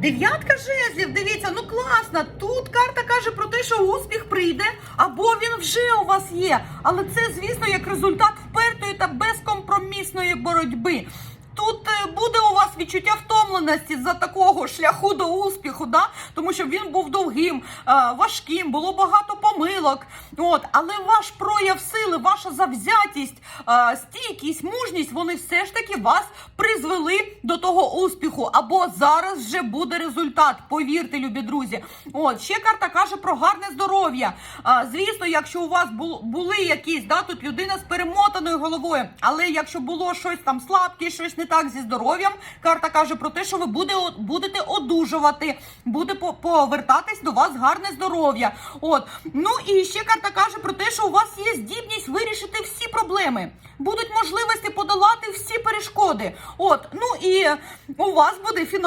Дев'ятка жезлів, дивіться, ну класно. Тут карта каже про те, що успіх прийде, або він вже у вас є. Але це, звісно, як результат впертої та безкомпромісної боротьби. Тут е, буде у вас відчуття втомленості за такого шляху до успіху, да? тому що він був довгим, е, важким, було багато помилок. От, але ваш прояв сили, ваша завзятість, е, стійкість, мужність, вони все ж таки вас призвели до того успіху. Або зараз вже буде результат. Повірте, любі друзі. От ще карта каже про гарне здоров'я. Звісно, якщо у вас були якісь, да, тут людина з перемотаною головою, але якщо було щось там слабкість, щось не так зі здоров'ям, карта каже про те, що ви буде, будете одужувати, буде повертатись до вас гарне здоров'я. От ну і ще карта каже про те, що у вас є здібність вирішити всі проблеми. Будуть можливості подолати всі перешкоди. От, ну і у вас буде фінал.